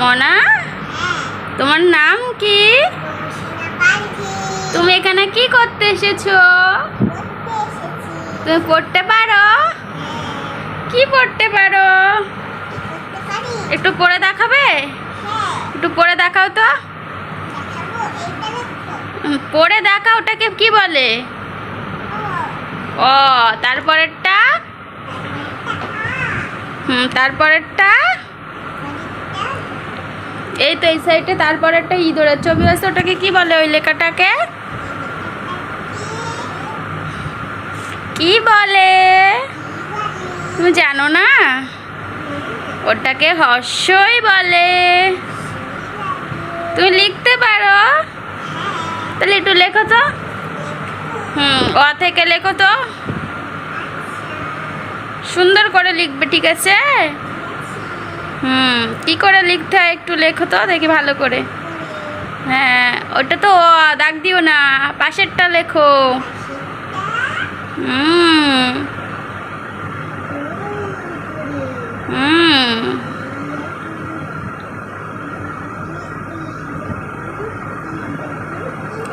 মনা? তোমার নাম কি? তুমি এখানে কি করতে এসেছ? তুমি পড়তে পারো? কি পড়তে পারো? একটু পড়ে দেখাবে? একটু পড়ে দেখাও তো। পড়ে দেখাও, ওটাকে কি বলে? ও, তারপরেরটা? হুম, তারপরেরটা? এই তো এই সাইডে, তারপর একটা ইঁদুরের ছবি আছে, ওটাকে কি বলে ওই লেখাটাকে? কি বলে? তুমি জানো না? ওটাকে হর্ষই বলে। তুমি লিখতে পারো। তাহলে একটু লেখো তো। হুম, অ থেকে লেখো তো। সুন্দর করে লিখবে, ঠিক আছে? হুম, কি করে লিখতে হয় একটু লেখো তো, দেখি ভালো করে। হ্যাঁ ওটা তো দাগ দিও না, পাশেরটা লেখো। হুম। হুম।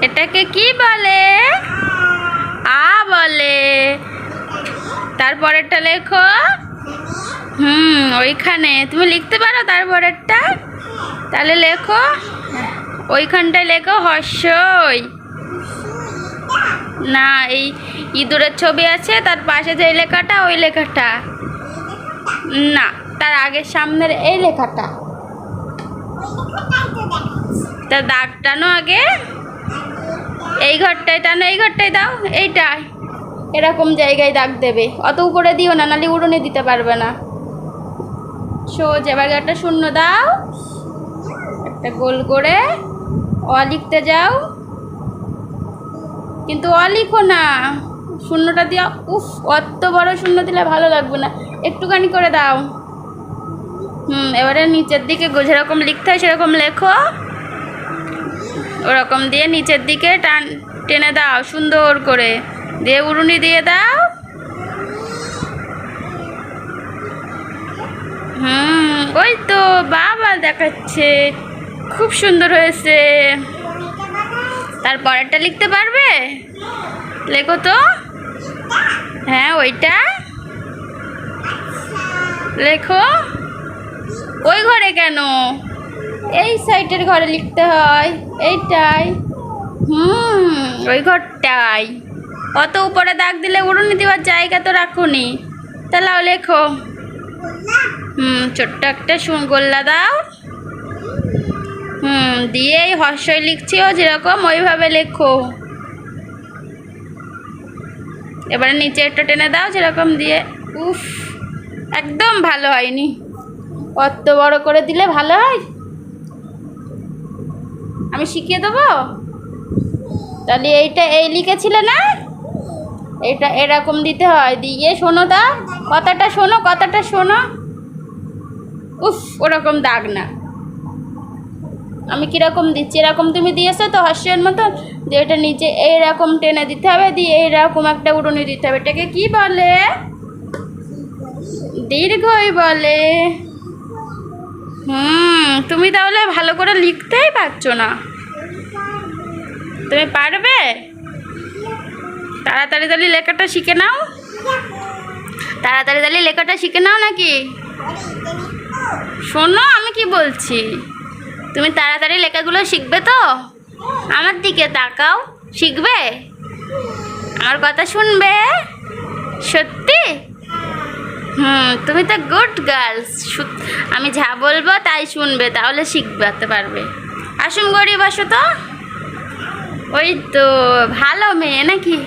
এটাকে কি বলে? আ বলে। তারপরেরটা লেখো। হুম, ওইখানে। তুমি লিখতে পারো তারপরেরটা তাহলে লেখো। ওইখানটায় লেখো, হর্ষই। না, এই ইঁদুরের ছবি আছে, তার পাশে যে লেখাটা, ওই লেখাটা। না, তার আগের সামনের এই লেখাটা। তা দাগ টানো আগে। এই ঘরটায় টানো, এই ঘরটায় দাও, এইটায়। এরকম জায়গায় দাগ দেবে। অত উপরে দিও না নালে উড়নে দিতে পারবে না। সোজ এবার একটা শূন্য দাও। একটা গোল করে অ লিখতে যাও। কিন্তু অ লিখো না। শূন্যটা দিয়ে, উফ, অত বড় শূন্য দিলে ভালো লাগবে না। একটুখানি করে দাও। হুম, এবারে নিচের দিকে যেরকম লিখতে হয় সেরকম লেখো। ওরকম দিয়ে নিচের দিকে টান, টেনে দাও, সুন্দর করে। দিয়ে উড়ুনি দিয়ে দাও। ওই তো বাবা দেখাচ্ছে। খুব সুন্দর হয়েছে। তারপরেরটা লিখতে পারবে? লেখো তো। হ্যাঁ ওইটা। লেখো। ওই ঘরে কেন? এই সাইডের ঘরে লিখতে হয়। এইটাই। হুম, ওই ঘরটাই। অত উপরে দাগ দিলে উড়ুনি দেওয়ার জায়গা তো রাখুনি। তাহলেও লেখো। হুম, ছোট্ট একটা গোল্লা দাও। হুম দিয়ে এই হর্ষই লিখছিও যেরকম ওইভাবে লেখো। এবারে নিচে একটা টেনে দাও যেরকম দিয়ে। উফ, একদম ভালো হয়নি। অত বড় করে দিলে ভালো হয়? আমি শিখিয়ে দেবো? তাহলে এইটা, এই লিখেছিলে না? এটা এরকম দিতে হয়। দিয়ে শোনো দা কথাটা শোনো কথাটা শোনো। উফ, ওরকম দাগ না। আমি কীরকম দিচ্ছি? এরকম তুমি দিয়েছ তো হাস্যের মতো যে এটা নিচে এইরকম টেনে দিতে হবে, দিয়ে এইরকম একটা উড়ুনি দিতে হবে। এটাকে কি বলে? দীর্ঘই বলে। হুম, তুমি তাহলে ভালো করে লিখতেই পারছ না। তুমি পারবে? তাড়াতাড়ি তাড়ি লেখাটা শিখে নাও। তাড়াতাড়ি তাড়ি লেখাটা শিখে নাও নাকি? শোনো, আমি কি বলছি? তুমি তাড়াতাড়ি লেখাগুলো শিখবে তো? আমার দিকে তাকাও, শিখবে? আমার কথা শুনবে? সত্যি? হুম, তুমি তো গুড গার্লস আমি যা বলব তাই শুনবে, তাহলে শিখতে পারবে। আসুন গরিব আসো তো। ওই তো, ভালো মেয়ে নাকি?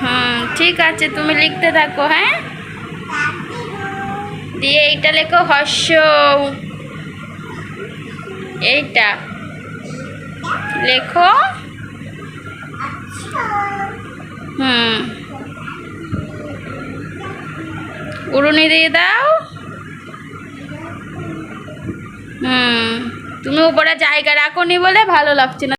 হুম ঠিক আছে, তুমি লিখতে থাকো হ্যাঁ? দিয়ে এইটা লেখো হর্ষ। এইটা লেখো। হুম। উড়ুনি দিয়ে দাও। হুম, তুমি উপরে জায়গা রাখোনি বলে ভালো লাগছে না।